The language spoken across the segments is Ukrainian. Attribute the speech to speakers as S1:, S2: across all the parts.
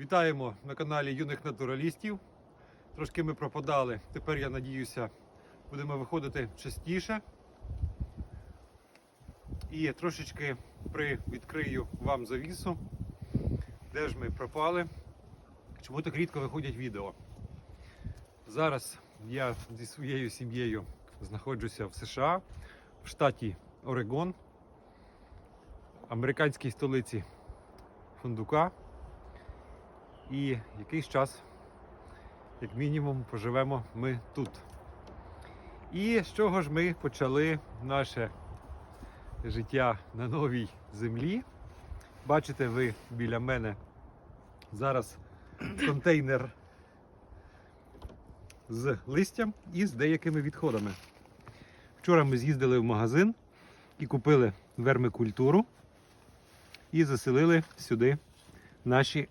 S1: Вітаємо на каналі юних натуралістів. Трошки ми пропадали. Тепер я надіюся, будемо виходити частіше. І трошечки при відкрию вам завісу, де ж ми пропали, чому так рідко виходять відео. Зараз я зі своєю сім'єю знаходжуся в США, в штаті Орегон, американській столиці Фундука. І якийсь час, як мінімум, поживемо ми тут. І з чого ж ми почали наше життя на новій землі? Бачите ви біля мене зараз контейнер з листям і з деякими відходами. Вчора ми з'їздили в магазин і купили вермикультуру і заселили сюди наші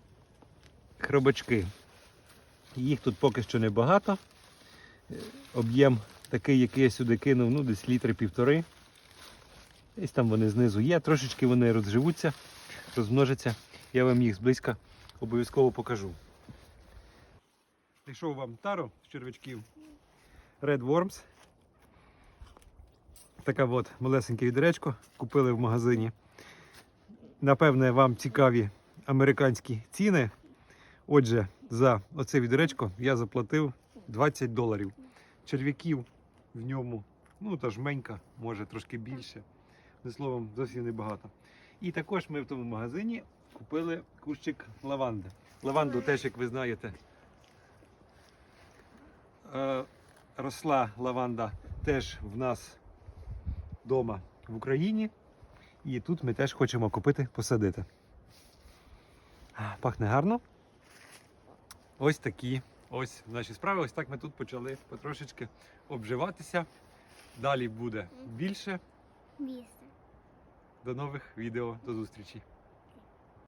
S1: хробачки. Їх тут поки що небагато. Об'єм такий, який я сюди кинув, ну десь літри півтори. Десь там вони знизу є, трошечки вони розживуться, розмножаться. Я вам їх зблизька обов'язково покажу. Знайшов вам тару з червячків Red Worms. Така от малесеньке відеречко купили в магазині. Напевне, вам цікаві американські ціни. Отже, за оце відеречко я заплатив 20 доларів. Черв'яків в ньому, ну та жменька, може трошки більше. За словом, зовсім небагато. І також ми в тому магазині купили кущик лаванди. Лаванду теж, як ви знаєте, е, росла лаванда теж в нас вдома в Україні. І тут ми теж хочемо купити, посадити. Пахне гарно. Ось такі ось наші справи. Ось так ми тут почали потрошечки обживатися. Далі буде більше.
S2: Більше.
S1: До нових відео, до зустрічі.